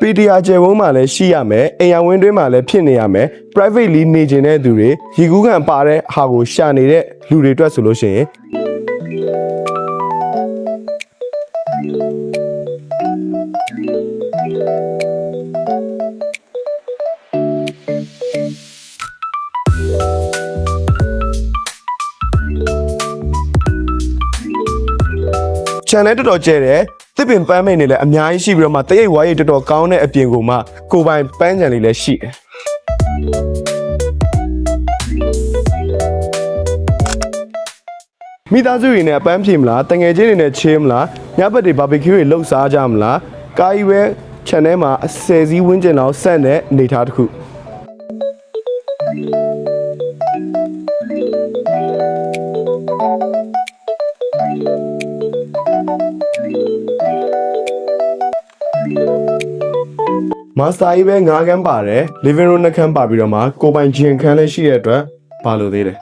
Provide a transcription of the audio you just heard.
ပီတီယာကျယ်ဝန်းမှာလည်းရှိရမယ်အိမ်ရဝင်းတွင်းမှာလည်းဖြစ်နေရမယ် privately နေကျင်တဲ့သူတွေရီကူးခံပါတဲ့ဟာကိုရှာနေတဲ့လူတွေအတွက်ဆိုလို့ရှိရင် channel တော်တော်ကျဲတယ် သစ်ပင်ပန်းမိန်တွေလည်းအများကြီးရှိပြီးတော့မှတရိတ်ဝါးရိတ်တော်တော်ကောင်းတဲ့အပြင်ကိုမှကိုယ်ပိုင်ပန်းချန်လေးလည်းရှိတယ်မိသားစုတွေနဲ့အပန်းဖြေမလားတငယ်ချင်းတွေနဲ့ချင်းမလားညဘက်တွေဘာဘီကျူတွေလှုပ်စားကြမလားကာကြီးပဲ channel မှာအစယ်စည်းဝန်းကျင်လောက်ဆက်တဲ့အနေအထားတစ်ခု မာစတာကြီးပဲ9ခန်းပါတယ် living room နှစ်ခန်းပါပြီးတော့မှကိုယ်ပိုင်ဂျင်ခန်းလည်းရှိတဲ့အတွက်ဘာလို့သေးတယ်